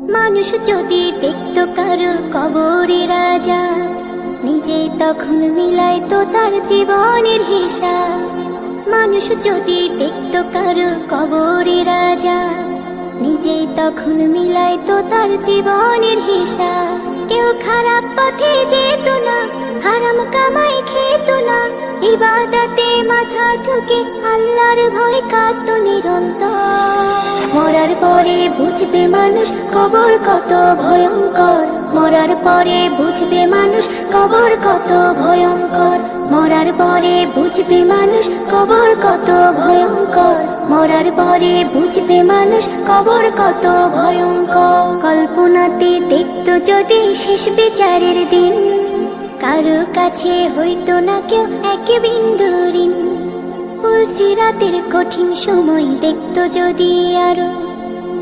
মানুষ যদি দেখত কারও কবরে রাজা নিজেই তখন মিলাইতো তার জীবনের হিসাব। মানুষ যদি দেখত কারও কবরে রাজা নিজেই তখন মিলাইতো তার জীবনের হিসাব। কামাই খেত না। ইবাদাতে মাথা ঠুকে আল্লাহর ভয় কাঁদত নিরন্তর। মরার পরে বুঝবে মানুষ কবর কত ভয়ঙ্কর। মরার পরে বুঝবে মানুষ কবর কত ভয়ঙ্কর। মরার পরে বুঝবে মানুষ কবর কত ভয়ঙ্কর। মরার পরে বুঝবে মানুষ কবর কত ভয়ঙ্কর। কল্পনাতে দেখতো যদি শেষ বিচারের দিন। কারও কাছে হইতো না কেউ, এক বিন্দু ঋণ বলছি রাতের কঠিন সময় দেখতো যদি আরও।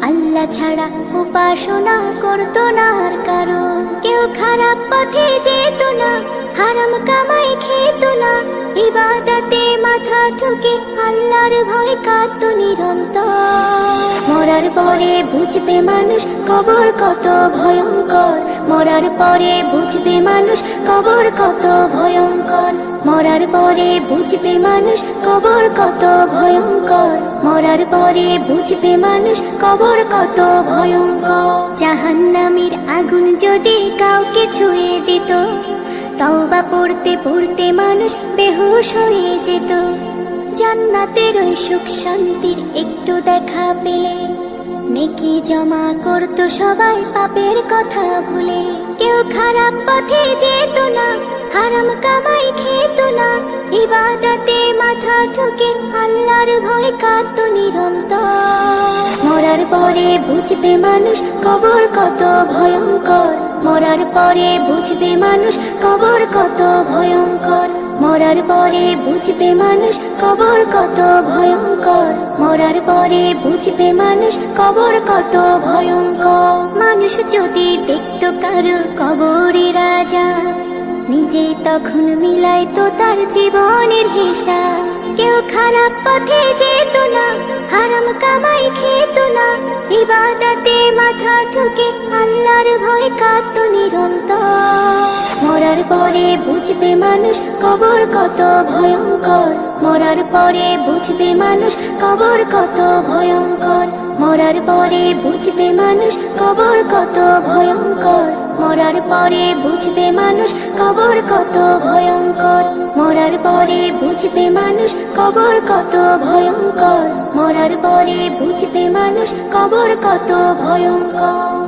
আল্লাহ ছাড়া উপাসনা করতো না আর কারও। কেউ খারাপ পথে যেত না, হারাম কামাই খেত না। ইবাদাতে মাথা ঠুকে আল্লাহর ভয় কাঁদত নিরন্তর। মরার পরে বুঝবে মানুষ কবর কত ভয়ঙ্কর। মরার পরে বুঝবে মানুষ কবর কত ভয়ঙ্কর। মরার পরে বুঝবে মানুষ কবর কত ভয়ঙ্কর। মরার পরে বুঝবে মানুষ কবর কত ভয়ঙ্কর। জাহান্নামের আগুন যদি কাউকে ছুঁয়ে দিত, তওবা পড়তে পড়তে মানুষ বেহুশ হয়ে যেত। জান্নাতের ওই সুখ শান্তির একটু দেখা পেলে। নেকি জমা করতো সবাই পাপের কথা ভুলে? কেউ খারাপ পথে যেত না, হারাম কামাই খেত না। ইবাদতে মাথা ঠুকে আল্লাহর ভয় কাঁদত নিরন্তর। মরার পরে বুঝবে মানুষ কবর কত ভয়ঙ্কর। মরার পরে বুঝবে মানুষ কবর কত ভয়ঙ্কর। মরার পরে বুঝবে মানুষ কবর কত ভয়ঙ্কর। মরার পরে বুঝবে মানুষ কবর কত ভয়ঙ্কর। মানুষ যদি দেখত কারও কবরে রাজা নিজেই তখন মিলাই তো তার জীবনের হিসাব। কেউ খারাপ পথে যেত না, হারাম কামাই খেত না, ইবাদাতে মাথা ঠুকে আল্লাহর ভয় কাঁদত নিরন্তর। মরার পরে বুঝবে মানুষ কবর কত ভয়ঙ্কর। মরার পরে বুঝবে মানুষ কবর কত ভয়ঙ্কর। মরার পরে বুঝবে মানুষ কবর কত ভয়ঙ্কর। মরার পরে বুঝবে মানুষ কবর কত ভয়ঙ্কর। মরার পরে বুঝবে মানুষ কবর কত ভয়ঙ্কর। মরার পরে বুঝবে কবর কত ভয়ঙ্কর।